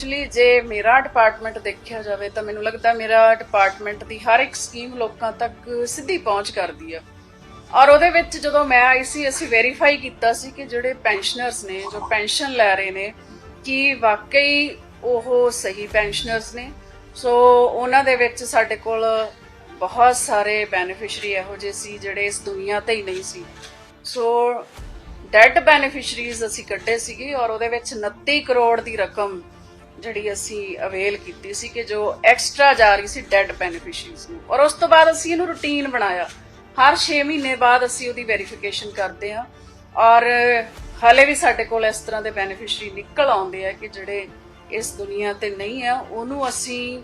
Actually ਜੇ ਮੇਰਾ department ਦੇਖਿਆ ਜਾਵੇ ਤਾਂ ਮੈਨੂੰ ਲੱਗਦਾ ਮੇਰਾ ਡਿਪਾਰਟਮੈਂਟ ਦੀ ਹਰ ਇੱਕ ਸਕੀਮ ਲੋਕਾਂ ਤੱਕ ਸਿੱਧੀ ਪਹੁੰਚ ਕਰਦੀ ਆ। ਔਰ ਉਹਦੇ ਵਿੱਚ ਜਦੋਂ ਮੈਂ ਆਈ ਸੀ, ਅਸੀਂ ਵੈਰੀਫਾਈ ਕੀਤਾ ਸੀ ਕਿ ਜਿਹੜੇ ਪੈਨਸ਼ਨਰਸ ਨੇ, ਜੋ ਪੈਨਸ਼ਨ ਲੈ ਰਹੇ ਨੇ, ਕਿ ਵਾਕਈ ਉਹ ਸਹੀ ਪੈਨਸ਼ਨਰਸ ਨੇ। ਸੋ ਉਹਨਾਂ ਦੇ ਵਿੱਚ ਸਾਡੇ ਕੋਲ ਬਹੁਤ ਸਾਰੇ ਬੈਨੀਫਿਸ਼ਰੀ ਇਹੋ ਜਿਹੇ ਸੀ ਜਿਹੜੇ ਇਸ ਦੁਨੀਆ ਤੇ ਹੀ ਨਹੀਂ ਸੀ। ਸੋ ਡੈਡ ਬੈਨੀਫੀਸ਼ੀਅਰੀਜ਼ ਅਸੀਂ ਕੱਢੇ ਸੀਗੇ ਔਰ ਉਹਦੇ ਵਿੱਚ 29 ਕਰੋੜ ਦੀ ਰਕਮ ਜਿਹੜੀ ਅਸੀਂ ਅਵੇਲ ਕੀਤੀ ਸੀ ਕਿ ਜੋ ਐਕਸਟਰਾ ਜਾ ਰਹੀ ਸੀ ਡੈਡ ਬੈਨੀਫੀਸ਼ੀਅਰੀਜ਼ ਨੂੰ। ਔਰ ਉਸ ਤੋਂ ਬਾਅਦ ਅਸੀਂ ਇਹਨੂੰ ਰੂਟੀਨ ਬਣਾਇਆ। ਹਰ 6 ਮਹੀਨੇ ਬਾਅਦ ਅਸੀਂ ਉਹਦੀ ਵੈਰੀਫਿਕੇਸ਼ਨ ਕਰਦੇ ਹਾਂ। ਔਰ ਹਾਲੇ ਵੀ ਸਾਡੇ ਕੋਲ ਇਸ ਤਰ੍ਹਾਂ ਦੇ ਬੈਨੀਫੀਸ਼ੀਅਰੀ ਨਿਕਲ ਆਉਂਦੇ ਆ ਕਿ ਜਿਹੜੇ ਇਸ ਦੁਨੀਆ ਤੇ ਨਹੀਂ ਆ, ਉਹਨੂੰ ਅਸੀਂ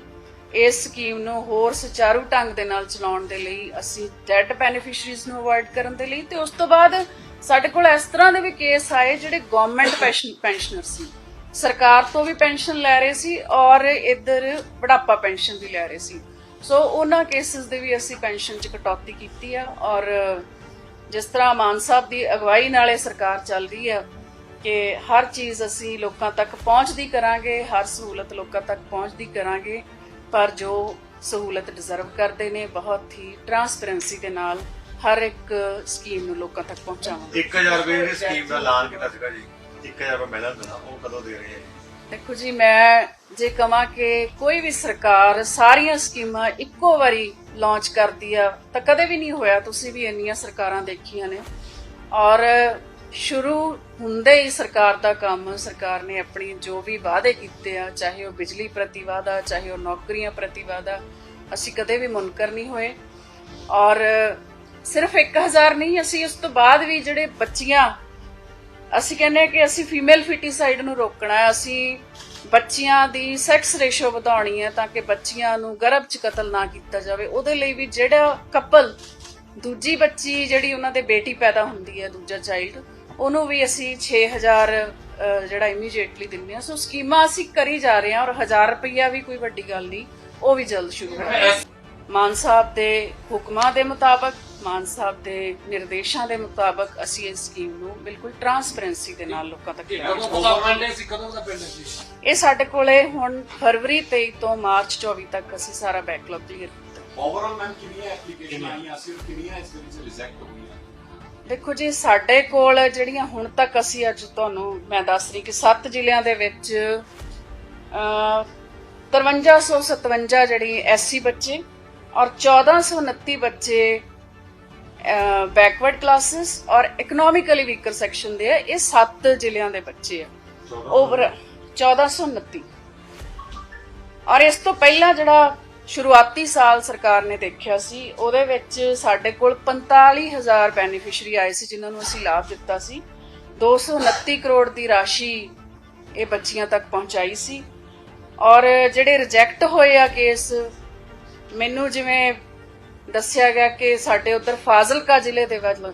ਇਸ ਸਕੀਮ ਨੂੰ ਹੋਰ ਸੁਚਾਰੂ ਢੰਗ ਦੇ ਨਾਲ ਚਲਾਉਣ ਦੇ ਲਈ ਅਸੀਂ ਡੈਡ ਬੈਨੀਫੀਸ਼ੀਅਰੀਜ਼ ਨੂੰ ਅਵੋਇਡ ਕਰਨ ਦੇ ਲਈ ਤੇ ਉਸ ਤੋਂ ਬਾਅਦ ਸਾਡੇ ਕੋਲ ਇਸ ਤਰ੍ਹਾਂ ਦੇ ਵੀ ਕੇਸ ਆਏ ਜਿਹੜੇ ਗਵਰਨਮੈਂਟ ਪੈਨਸ਼ਨਰ ਸੀ ਸਰਕਾਰ ਤੋਂ ਵੀ ਪੈਨਸ਼ਨ ਲੈ ਰਹੇ ਸੀ ਔਰ ਇੱਧਰ ਬੁਢਾਪਾ ਪੈਨਸ਼ਨ ਵੀ ਲੈ ਰਹੇ ਸੀ। ਸੋ ਉਹਨਾਂ ਕੇਸਿਸ ਦੇ ਵੀ ਅਸੀਂ ਪੈਨਸ਼ਨ 'ਚ ਕਟੌਤੀ ਕੀਤੀ ਆ ਔਰ ਜਿਸ ਤਰ੍ਹਾਂ ਮਾਨ ਸਾਹਿਬ ਦੀ ਅਗਵਾਈ ਨਾਲ ਸਰਕਾਰ ਚੱਲ ਰਹੀ ਆ ਕਿ ਹਰ ਚੀਜ਼ ਅਸੀਂ ਲੋਕਾਂ ਤੱਕ ਪਹੁੰਚਦੀ ਕਰਾਂਗੇ, ਹਰ ਸਹੂਲਤ ਲੋਕਾਂ ਤੱਕ ਪਹੁੰਚਦੀ ਕਰਾਂਗੇ, ਪਰ ਜੋ ਸਹੂਲਤ ਡਿਜ਼ਰਵ ਕਰਦੇ ਨੇ, ਬਹੁਤ ਹੀ ਟਰਾਂਸਪੇਰੈਂਸੀ ਦੇ ਨਾਲ ਹਰ ਇੱਕ ਸਕੀਮ ਨੂੰ ਲੋਕਾਂ ਤੱਕ ਪਹੁੰਚਾਵਾਂਗੇ। 1000 ਰੁਪਏ ਦੀ ਸਕੀਮ ਦਾ ਐਲਾਨ ਕੀਤਾ ਸੀਗਾ ਜੀ? 1000 ਰੁਪਏ ਮਿਲਦਾ ਉਹ ਕਦੋਂ ਦੇ ਰਹੇ ਆ। ਦੇਖੋ ਜੀ, ਮੈਂ ਜੇ ਕਹਾਂ ਕਿ ਕੋਈ ਵੀ ਸਰਕਾਰ ਸਾਰੀਆਂ ਸਕੀਮਾਂ ਇੱਕੋ ਵਾਰੀ ਲਾਂਚ ਕਰਦੀ ਆ, ਤਾਂ ਕਦੇ ਵੀ ਨਹੀਂ ਹੋਇਆ ਤੁਸੀਂ ਵੀ ਇੰਨੀਆਂ ਸਰਕਾਰਾਂ ਦੇਖੀਆਂ ਨੇ। ਔਰ ਸ਼ੁਰੂ ਹੁੰਦੇ ਹੀ ਸਰਕਾਰ ਦਾ ਕੰਮ, ਸਰਕਾਰ ਨੇ ਆਪਣੀ ਜੋ ਵੀ ਵਾਅਦੇ ਕੀਤੇ ਆ, ਚਾਹੇ ਉਹ ਬਿਜਲੀ ਪ੍ਰਤੀ ਵਾਅਦਾ, ਚਾਹੇ ਉਹ ਨੌਕਰੀਆਂ ਪ੍ਰਤੀ ਵਾਅਦਾ, ਅਸੀਂ ਕਦੇ ਵੀ ਮੁਨਕਰ ਨਹੀਂ ਹੋਏ। ਔਰ ਸਿਰਫ 1000 ਨਹੀਂ, ਅਸੀਂ ਉਸ ਤੋਂ ਬਾਅਦ ਵੀ ਜਿਹੜੇ ਬੱਚੀਆਂ ਅਸੀਂ ਕਹਿੰਦੇ ਹਾਂ ਕਿ ਅਸੀਂ ਫੀਮੇਲ ਫਿਟੀਸਾਈਡ ਨੂੰ ਰੋਕਣਾ ਹੈ। ਅਸੀਂ ਬੱਚੀਆਂ ਦੀ ਸੈਕਸ ਰੇਸ਼ੋ ਵਧਾਉਣੀ ਹੈ ਤਾਂ ਕਿ ਬੱਚੀਆਂ ਨੂੰ ਗਰਭ 'ਚ ਕਤਲ ਨਾ ਕੀਤਾ ਜਾਵੇ। ਉਹਦੇ ਲਈ ਵੀ ਜਿਹੜਾ ਕਪਲ ਦੂਜੀ ਬੱਚੀ ਜਿਹੜੀ ਉਹਨਾਂ ਦੇ ਬੇਟੀ ਪੈਦਾ ਹੁੰਦੀ ਹੈ ਦੂਜਾ ਚਾਈਲਡ ਉਹਨੂੰ ਵੀ ਅਸੀਂ 6000 ਅਹ, ਜਿਹੜਾ ਇਮੀਡੀਏਟਲੀ ਦਿੰਦੇ ਹਾਂ। ਸੋ ਸਕੀਮਾਂ ਅਸੀਂ ਕਰੀ ਜਾ ਰਹੇ ਹਾਂ ਔਰ 1000 ਰੁਪਈਆ ਵੀ ਕੋਈ ਵੱਡੀ ਗੱਲ ਨਹੀਂ ਉਹ ਵੀ ਜਲਦ ਸ਼ੁਰੂ ਹੋਣਾ ਮਾਨ ਸਾਹਿਬ ਦੇ ਹੁਕਮਾਂ ਦੇ ਮੁਤਾਬਕ ਮਾਨ ਸਾਹਿਬ ਦੇ ਨਿਰਦੇਸ਼ਾਂ ਦੇ ਮੁਤਾਬਕ ਅਸੀਂ ਇਸ ਸਕੀਮ ਨੂੰ ਬਿਲਕੁਲ ਟਰਾਂਸਪੇਰੈਂਸੀ ਦੇ ਨਾਲ ਲੋਕਾਂ ਤੱਕ ਪਹੁੰਚਾਵਾਂਗੇ ਕਦੋਂ ਦਾ ਪਿੰਡ ਸੀ ਕਦੋਂ ਦਾ ਪਿੰਡ ਸੀ ਇਹ ਸਾਡੇ ਕੋਲੇ ਹੁਣ ਫਰਵਰੀ 23 ਤੋਂ ਮਾਰਚ 24 ਤੱਕ ਅਸੀਂ ਸਾਰਾ ਬੈਕਲੌਗ ਕਲੀਅਰ ਕੀਤਾ। ਓਵਰਆਲ ਮੈਮ ਕਿੰਨੀਆਂ ਐਪਲੀਕੇਸ਼ਨ ਆਈਆਂ? ਸੀ ਔਰ ਕਿੰਨੀਆਂ ਇਸ ਦੇ ਵਿੱਚ ਰਿਜੈਕਟ ਹੋਈਆਂ ਦੇਖੋ ਜੀ ਸਾਡੇ ਕੋਲ ਜਿਹੜੀਆਂ ਹੁਣ ਤੱਕ ਅਸੀਂ ਅੱਜ ਤੁਹਾਨੂੰ ਮੈਂ ਦੱਸ ਰਹੀ ਕਿ 7 ਜ਼ਿਲ੍ਹਿਆਂ ਦੇ ਵਿੱਚ ਅ 5357 ਜਿਹੜੀ ਐਸਸੀ ਬੱਚੇ ਔਰ 1429 ਬੱਚੇ ਬੈਕਵਰਡ ਕਲਾਸਿਸ ਔਰ ਇਕਨੋਮਿਕਲੀ ਵੀਕਰ ਸੈਕਸ਼ਨ ਦੇ ਆ ਇਹ 7 ਜ਼ਿਲ੍ਹਿਆਂ ਦੇ ਬੱਚੇ ਆ। ਓਵਰ 1429 ਔਰ ਇਸ ਤੋਂ ਪਹਿਲਾਂ ਜਿਹੜਾ ਸ਼ੁਰੂਆਤੀ ਸਾਲ ਸਰਕਾਰ ਨੇ ਦੇਖਿਆ ਸੀ ਉਹਦੇ ਵਿੱਚ ਸਾਡੇ ਕੋਲ 45000 ਬੈਨੀਫੀਸ਼ੀਅਰੀ ਆਏ ਸੀ ਜਿਨ੍ਹਾਂ ਨੂੰ ਅਸੀਂ ਲਾਭ ਦਿੱਤਾ ਸੀ। 229 ਕਰੋੜ ਦੀ ਰਾਸ਼ੀ ਇਹ ਬੱਚੀਆਂ ਤੱਕ ਪਹੁੰਚਾਈ ਸੀ। ਔਰ ਜਿਹੜੇ ਰਿਜੈਕਟ ਹੋਏ ਆ ਕੇਸ ਮੈਨੂੰ ਜਿਵੇਂ ਦੱਸਿਆ ਗਿਆ ਕਿ ਸਾਡੇ ਉਧਰ ਫਾਜ਼ਿਲਕਾ ਜ਼ਿਲ੍ਹੇ ਦੇ ਵੱਲ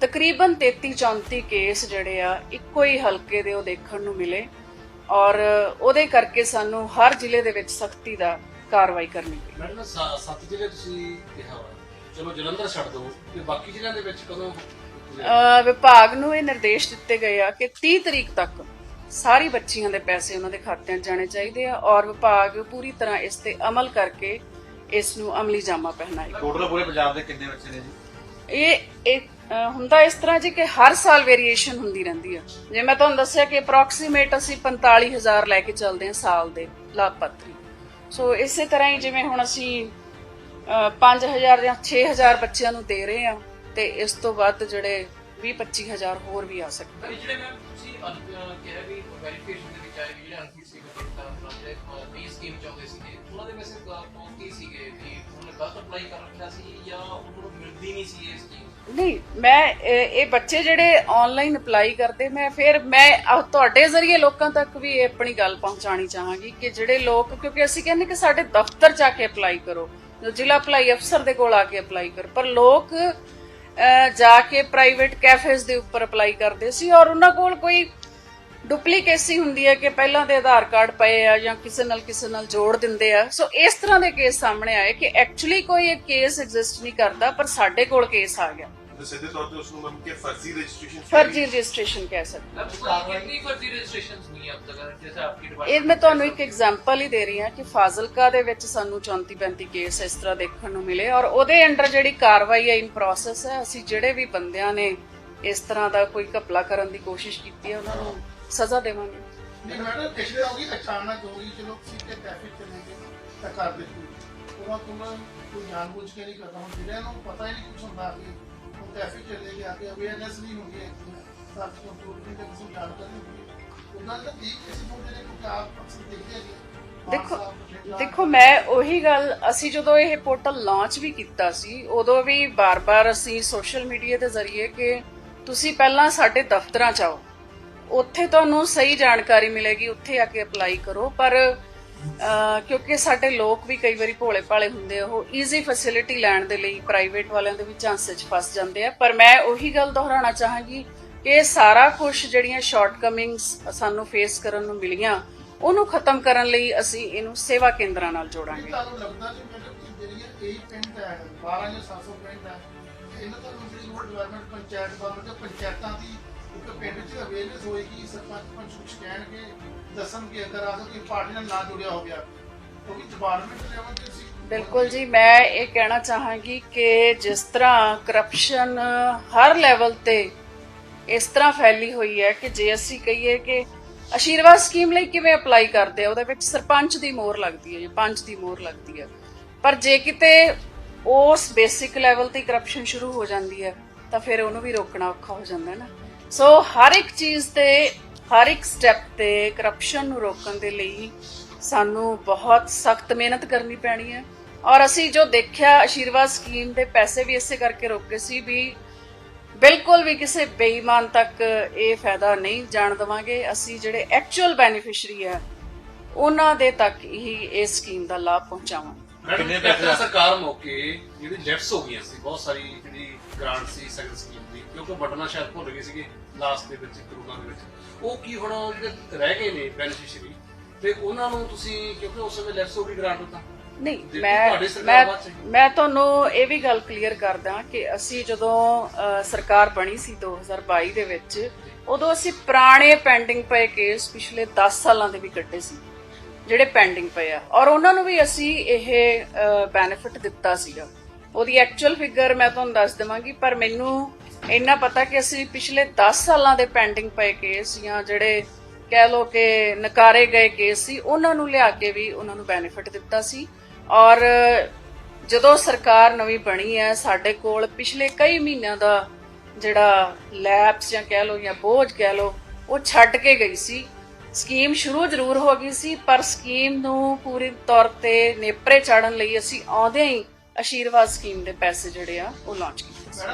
ਤਕਰੀਬਨ 33 34 ਕੇਸ ਜਿਹੜੇ ਆ ਇੱਕੋ ਹੀ ਹਲਕੇ ਦੇ ਉਹ ਦੇਖਣ ਨੂੰ ਮਿਲੇ ਔਰ ਉਹਦੇ ਕਰਕੇ ਸਾਨੂੰ ਹਰ ਜ਼ਿਲ੍ਹੇ ਦੇ ਵਿੱਚ ਸਖਤੀ ਦਾ ਕਾਰਵਾਈ ਕਰਨੀ ਪਈ। ਮੈਡਮ ਸੱਤ ਜ਼ਿਲ੍ਹੇ ਤੁਸੀਂ ਕਿਹਾ ਚਲੋ ਜਲੰਧਰ ਛੱਡ ਦਿਓ ਤੇ ਬਾਕੀ ਜ਼ਿਲ੍ਹਿਆਂ ਦੇ ਵਿੱਚ ਕਦੋਂ ਵਿਭਾਗ ਨੂੰ ਇਹ ਨਿਰਦੇਸ਼ ਦਿੱਤੇ ਗਏ ਆ ਕਿ 30 ਤਰੀਕ ਤੱਕ ਸਾਰੀ ਬੱਚੀਆਂ ਦੇ ਪੈਸੇ ਉਹਨਾਂ ਦੇ ਖਾਤਿਆਂ 'ਚ ਜਾਣੇ ਚਾਹੀਦੇ ਆ ਔਰ ਵਿਭਾਗ ਪੂਰੀ ਤਰ੍ਹਾਂ ਇਸ ਤੇ ਅਮਲ ਕਰਕੇ ਇਸ ਨੂੰ ਅਮਲੀ ਜਾਮਾ ਪਹਿਨਾਏਗਾ ਟੋਟਲ ਪੂਰੇ ਪੰਜਾਬ ਦੇ ਕਿੰਨੇ ਬੱਚੇ ਨੇ ਜੀ? ਇਹ ਇਹ ਹੁੰਦਾ ਇਸ ਤਰ੍ਹਾਂ ਜੀ ਕਿ ਹਰ ਸਾਲ ਵੇਰੀਏਸ਼ਨ ਹੁੰਦੀ ਰਹਿੰਦੀ ਆ। ਜੇ ਮੈਂ ਤੁਹਾਨੂੰ ਦੱਸਿਆ ਕਿ ਅਪਰੋਕਸੀਮੇਟ ਅਸੀਂ 45000 ਲੈ ਕੇ ਚੱਲਦੇ ਹਾਂ ਸਾਲ ਦੇ ਲਾਭਪਾਤਰੀ। ਸੋ ਇਸੇ ਤਰ੍ਹਾਂ ਹੀ ਜਿਵੇਂ ਹੁਣ ਅਸੀਂ ਅਹ, 5000 ਜਾਂ 6000 ਬੱਚਿਆਂ ਨੂੰ ਦੇ ਰਹੇ ਹਾਂ ਤੇ ਇਸ ਤੋਂ ਵੱਧ ਜਿਹੜੇ 20 25000 ਹੋਰ ਵੀ ਆ ਸਕਦੇ। ਜਿਹੜੇ ਮੈਮ ਤੁਸੀਂ ਕਿਹਾ ਵੀ ਵੈਰੀਫਿਕੇਸ਼ਨ ਦੇ ਵਿੱਚ ਆਏ ਵੀ ਜਿਹੜੇ ਅਨਫਿਟ ਸੀ ਤਾਂ ਸਕੀਮ ਚਾਹੁੰਦੇ ਸੀਗੇ ਉਹਨਾਂ ਦੇ ਵੈਸੇ ਕੌਣ ਸੀਗੇ ਕਿ ਉਹਨੇ ਗਲਤ ਅਪਲਾਈ ਕਰ ਰੱਖਿਆ ਸੀ ਜਾਂ ਉਹਨਾਂ ਨੂੰ ਮਿਲਦੀ ਨਹੀਂ ਸੀ ਇਹ ਸਕੀਮ ਨਹੀਂ ਮੈਂ ਇਹ ਬੱਚੇ ਜਿਹੜੇ ਆਨਲਾਈਨ ਅਪਲਾਈ ਕਰਦੇ, ਮੈਂ ਫਿਰ, ਮੈਂ ਤੁਹਾਡੇ ਜ਼ਰੀਏ ਲੋਕਾਂ ਤੱਕ ਵੀ ਇਹ ਆਪਣੀ ਗੱਲ ਪਹੁੰਚਾਣੀ ਚਾਹਾਂਗੀ ਕਿ ਜਿਹੜੇ ਲੋਕ, ਕਿਉਂਕਿ ਅਸੀਂ ਕਹਿੰਦੇ ਕਿ ਸਾਡੇ ਦਫ਼ਤਰ ਜਾ ਕੇ ਅਪਲਾਈ ਕਰੋ, ਜ਼ਿਲ੍ਹਾ ਅਪਲਾਈ ਅਫਸਰ ਦੇ ਕੋਲ ਆ ਕੇ ਅਪਲਾਈ ਕਰੋ, ਪਰ ਲੋਕ ਜਾ ਕੇ ਪ੍ਰਾਈਵੇਟ ਕੈਫੇਜ਼ ਦੇ ਉੱਪਰ ਅਪਲਾਈ ਕਰਦੇ ਸੀ ਔਰ ਉਹਨਾਂ ਕੋਲ ਕੋਈ ਡੁਪਲੀਕੇਸੀ ਹੁੰਦੀ ਹੈ ਕਿ ਪਹਿਲਾਂ ਦੇ ਆਧਾਰ ਕਾਰਡ ਪਏ ਆ ਜਾਂ ਕਿਸੇ ਨਾਲ ਕਿਸੇ ਨਾਲ ਜੋੜ ਦਿੰਦੇ ਆ। ਸੋ ਇਸ ਤਰ੍ਹਾਂ ਦੇ ਕੇਸ ਸਾਹਮਣੇ ਆਏ ਕਿ ਐਕਚੁਅਲੀ ਕੋਈ ਇੱਕ ਕੇਸ ਐਗਜ਼ਿਸਟ ਨਹੀਂ ਕਰਦਾ ਪਰ ਸਾਡੇ ਕੋਲ ਕੇਸ ਆ ਗਿਆ। ਸਿੱਧੇ ਤੌਰ ਤੇ ਉਸ ਨੂੰ ਮੰਨ ਕੇ ਫਰਜ਼ੀ ਰਜਿਸਟ੍ਰੇਸ਼ਨ ਫਰਜ਼ੀ ਰਜਿਸਟ੍ਰੇਸ਼ਨ ਕਹਿ ਸਕਦੇ। ਹਾਂ ਇਹ ਮੈਂ ਤੁਹਾਨੂੰ ਕਿ ਫਾਜ਼ਿਲਕਾ ਦੇ ਵਿੱਚ ਸਾਨੂੰ 34 35 ਕੇਸ ਦੇਖਣ ਨੂੰ ਮਿਲੇ ਔਰ ਉਹਦੇ ਅੰਡਰ ਜਿਹੜੀ ਕਾਰਵਾਈ ਹੈ ਪ੍ਰੋਸੈਸ ਅਸੀਂ ਜਿਹੜੇ ਵੀ ਬੰਦਿਆਂ ਨੇ ਇਸ ਤਰ੍ਹਾਂ ਦਾ ਕੋਈ ਘਪਲਾ ਕਰਨ ਦੀ ਕੋਸ਼ਿਸ਼ ਕੀਤੀ ਉਹਨਾਂ ਨੂੰ ਸਜ਼ਾ ਦੇਵਾਂਗੇ। ਨਹੀਂ ਮੈਡਮ ਪਿਛਲੇ ਹੋ ਗਈ ਅਚਾਨਕ ਹੋ ਗਈ ਚਲੋ ਕਿਸੇ ਤੇ ਟ੍ਰੈਫਿਕ ਚਲੇ ਗਏ ਤਾਂ ਕਰ ਦਿੱਤੀ। ਉਹਨਾਂ ਤੋਂ ਕੋਈ ਜਾਣਬੁੱਝ ਕੇ ਨਹੀਂ ਕਰਦਾ ਹੁਣ ਜਿਹੜਿਆਂ ਨੂੰ ਪਤਾ ਹੀ ਨਹੀਂ ਕੁਝ ਹੁੰਦਾ ਕਿ ਹੁਣ ਟ੍ਰੈਫਿਕ ਚਲੇ ਗਿਆ ਕਿ ਅਵੇਅਰਨੈਸ ਨਹੀਂ ਹੁੰਦੀ ਹੈ ਸਾਥ ਕੰਟਰੋਲ ਨਹੀਂ ਤੇ ਕਿਸੇ ਨੂੰ ਜਾਣਕਾਰੀ ਨਹੀਂ ਹੁੰਦੀ। ਉਹਨਾਂ ਦਾ ਠੀਕ ਕਿਸੇ ਨੂੰ ਜਿਹੜੇ ਕੋਈ ਆਪ ਅਕਸਰ ਦੇਖਦੇ ਹੈਗੇ ਦੇਖੋ ਦੇਖੋ ਮੈਂ ਉਹੀ ਗੱਲ ਅਸੀਂ ਜਦੋਂ ਇਹ ਪੋਰਟਲ ਲਾਂਚ ਵੀ ਕੀਤਾ ਸੀ ਉਦੋਂ ਵੀ ਬਾਰ-ਬਾਰ ਅਸੀਂ ਸੋਸ਼ਲ ਮੀਡੀਆ ਦੇ ਜ਼ਰੀਏ ਕਿ ਤੁਸੀਂ ਪਹਿਲਾਂ ਸਾਡੇ ਦਫ਼ਤਰਾਂ 'ਚ ਆਓ। ਉੱਥੇ ਤੁਹਾਨੂੰ ਸਹੀ ਜਾਣਕਾਰੀ ਮਿਲੇਗੀ, ਉੱਥੇ ਆ ਕੇ ਅਪਲਾਈ ਕਰੋ। ਪਰ ਕਿਉਂਕਿ ਸਾਡੇ ਲੋਕ ਵੀ ਕਈ ਵਾਰੀ ਭੋਲੇ ਭਾਲੇ ਹੁੰਦੇ ਆ, ਉਹ ਈਜ਼ੀ ਫੈਸਿਲਿਟੀ ਲੈਣ ਦੇ ਲਈ ਪ੍ਰਾਈਵੇਟ ਵਾਲਿਆਂ ਦੇ ਵੀ ਝਾਂਸੇ 'ਚ ਫਸ ਜਾਂਦੇ ਆ। ਪਰ ਮੈਂ ਉਹੀ ਗੱਲ ਦੁਹਰਾਉਣਾ ਚਾਹਾਂਗੀ ਕਿ ਇਹ ਸਾਰਾ ਕੁਝ ਜਿਹੜੀਆਂ ਸ਼ਾਰਟਕਮਿੰਗਸ ਸਾਨੂੰ ਫੇਸ ਕਰਨ ਨੂੰ ਮਿਲੀਆਂ, ਉਹਨੂੰ ਖਤਮ ਕਰਨ ਲਈ ਅਸੀਂ ਇਹਨੂੰ ਸੇਵਾ ਕੇਂਦਰਾਂ ਨਾਲ ਜੋੜਾਂਗੇ। ਤੁਹਾਨੂੰ ਲੱਗਦਾ ਨਹੀਂ ਮੈਡਮ ਜਿਹੜੀਆਂ ਇਹ ਪਿੰਡ ਹੈ 12 ਜਾਂ 700 ਪਿੰਡ ਹੈ, ਇਹਨਾਂ ਤੋਂ ਜਿਹੜੀ ਰੋਡ ਡਿਵੈਲਪਮੈਂਟ ਪੰਚਾਇਤ ਡਿਵੈਲਪਮੈਂਟ ਪੰਚਾਇਤਾਂ ਦੀ ਇੱਕ ਪਿੰਡ 'ਚ ਅਵੇਅਰਨੈਸ ਹੋਏਗੀ, ਸਰਪੰਚ ਪੰਚ ਕੁਝ ਕਹਿਣਗੇ, ਦੱਸਣਗੇ ਅਗਰ ਆ ਕੋਈ ਪਾਰਟੀ ਨਾਲ ਨਾ ਜੁੜਿਆ ਹੋ ਗਿਆ। ਕਿਉਂਕਿ ਡਿਪਾਰਟਮੈਂਟ ਲੈਵਲ ਤੇ ਸੀ ਬਿਲਕੁਲ ਜੀ, ਮੈਂ ਇਹ ਕਹਿਣਾ ਚਾਹਾਂਗੀ ਕਿ ਜਿਸ ਤਰ੍ਹਾਂ ਕਰਪਸ਼ਨ ਹਰ ਲੈਵਲ ਤੇ ਇਸ ਤਰ੍ਹਾਂ ਫੈਲੀ ਹੋਈ ਹੈ ਕਿ ਜੇ ਅਸੀਂ ਕਹੀਏ ਕਿ ਆਸ਼ੀਰਵਾਦ ਸਕੀਮ ਲਈ ਕਿਵੇਂ ਅਪਲਾਈ ਕਰਦੇ ਆ, ਉਹਦੇ ਵਿੱਚ ਸਰਪੰਚ ਦੀ ਮੋਹਰ ਲੱਗਦੀ ਹੈ ਜੀ, ਪੰਚ ਦੀ ਮੋਹਰ ਲੱਗਦੀ ਹੈ। ਪਰ ਜੇ ਕਿਤੇ ਉਸ ਬੇਸਿਕ ਲੈਵਲ ਤੇ ਕਰਪਸ਼ਨ ਸ਼ੁਰੂ ਹੋ ਜਾਂਦੀ ਹੈ, ਤਾਂ ਫਿਰ ਉਹਨੂੰ ਵੀ ਰੋਕਣਾ ਔਖਾ ਹੋ ਜਾਂਦਾ ਹੈ ਨਾ। ਸੋ ਹਰ ਇੱਕ ਚੀਜ਼ ਤੇ, ਹਰ ਇੱਕ ਸਟੈਪ ਤੇ ਕਰਪਸ਼ਨ ਨੂੰ ਰੋਕਣ ਦੇ ਲਈ ਸਾਨੂੰ ਬਹੁਤ ਸਖਤ ਮਿਹਨਤ ਕਰਨੀ ਪੈਣੀ ਹੈ। ਔਰ ਅਸੀਂ ਜੋ ਦੇਖਿਆ ਆਸ਼ੀਰਵਾਦ ਸਕੀਮ ਦੇ ਪੈਸੇ ਵੀ ਇਸੇ ਕਰਕੇ ਰੋਕੇ ਸੀ ਵੀ ਬਿਲਕੁਲ ਵੀ ਕਿਸੇ ਬੇਈਮਾਨ ਤੱਕ ਇਹ ਫਾਇਦਾ ਨਹੀਂ ਜਾਣ ਦਵਾਂਗੇ। ਅਸੀਂ ਜਿਹੜੇ ਐਕਚੁਅਲ ਬੈਨੀਫੀਸ਼ੀਅਰੀ ਹੈ ਉਹਨਾਂ ਦੇ ਤੱਕ ਹੀ ਇਸ ਸਕੀਮ ਦਾ ਲਾਭ ਪਹੁੰਚਾਵਾਂਗੇ। ਮੈਡਮ ਕੈਪਟਨ ਸਰਕਾਰ ਮੌਕੇ ਜਿਹੜੀ ਲੈਫਟਸ ਹੋ ਗਈਆਂ ਸੀ ਬਹੁਤ ਸਾਰੀ ਜਿਹੜੀ ਗ੍ਰਾਂਟ ਸੀ ਸੈਕਟਰ ਸਕੀਮ ਦੀ ਕਿਉਂਕਿ ਬਟਨਾ ਸ਼ਾਇਦ ਭੁੱਲ ਗਏ ਸੀਗੇ ਲਾਸਟ ਦੇ ਵਿੱਚ ਕਰੋਨਾ ਦੇ ਵਿੱਚ। ਉਹ ਕੀ ਹੁਣ ਜਿਹੜੇ ਰਹਿ ਗਏ ਨੇ ਬੈਨੀਫੀਸ਼ੀਅਰੀ ਤੇ ਉਹਨਾਂ ਨੂੰ ਤੁਸੀਂ ਕਿਉਂਕਿ ਉਸ ਸਮੇਂ ਲੈਫਟਸ ਹੋ ਗਈ ਗ੍ਰਾਂਟ ਤਾਂ? ਨਹੀਂ ਮੈਂ ਮੈਂ। ਮੈਂ ਤੁਹਾਨੂੰ ਇਹ ਵੀ ਗੱਲ ਕਲੀਅਰ ਕਰਦਾ ਕਿ ਅਸੀਂ ਜਦੋਂ ਸਰਕਾਰ ਬਣੀ ਸੀ 2022 ਦੇ ਵਿੱਚ ਉਦੋਂ ਅਸੀਂ ਪੁਰਾਣੇ ਪੈਂਡਿੰਗ ਪਏ ਕੇਸ ਪਿਛਲੇ 10 ਸਾਲਾਂ ਦੇ ਵੀ ਕੱਢੇ ਸੀ। ਜਿਹੜੇ ਪੈਂਡਿੰਗ ਪਏ ਆ। ਔਰ ਉਹਨਾਂ ਨੂੰ ਵੀ ਅਸੀਂ ਇਹ ਬੈਨੀਫਿਟ ਦਿੱਤਾ ਸੀਗਾ। ਉਹਦੀ ਐਕਚੁਅਲ ਫਿਗਰ ਮੈਂ ਤੁਹਾਨੂੰ ਦੱਸ ਦੇਵਾਂਗੀ, ਪਰ ਮੈਨੂੰ ਇੰਨਾ ਪਤਾ ਕਿ ਅਸੀਂ ਪਿਛਲੇ 10 ਸਾਲਾਂ ਦੇ ਪੈਂਡਿੰਗ ਪਏ ਕੇਸ ਜਾਂ ਜਿਹੜੇ ਕਹਿ ਲੋ ਕਿ ਨਕਾਰੇ ਗਏ ਕੇਸ ਸੀ, ਉਹਨਾਂ ਨੂੰ ਲਿਆ ਕੇ ਵੀ ਉਹਨਾਂ ਨੂੰ ਬੈਨੀਫਿਟ ਦਿੱਤਾ ਸੀ। ਔਰ ਜਦੋਂ ਸਰਕਾਰ ਨਵੀਂ ਬਣੀ ਹੈ, ਸਾਡੇ ਕੋਲ ਪਿਛਲੇ ਕਈ ਮਹੀਨਿਆਂ ਦਾ ਜਿਹੜਾ ਲੈਪਸ ਜਾਂ ਕਹਿ ਲੋ ਜਾਂ ਬੋਝ ਕਹਿ ਲੋ ਉਹ ਛੱਡ ਕੇ ਗਈ ਸੀ। ਸਕੀਮ ਸ਼ੁਰੂ ਜ਼ਰੂਰ ਹੋ ਗਈ ਸੀ, ਪਰ ਸਕੀਮ ਨੂੰ ਪੂਰੀ ਤੌਰ ਤੇ ਨੇਪਰੇ ਚਾੜਨ ਲਈ ਅਸੀਂ ਆਉਂਦਿਆਂ ਹੀ ਆਸ਼ੀਰਵਾਦ ਸਕੀਮ ਦੇ ਪੈਸੇ ਜਿਹੜੇ ਆ ਉਹ ਲਾਂਚ ਕੀਤੇ।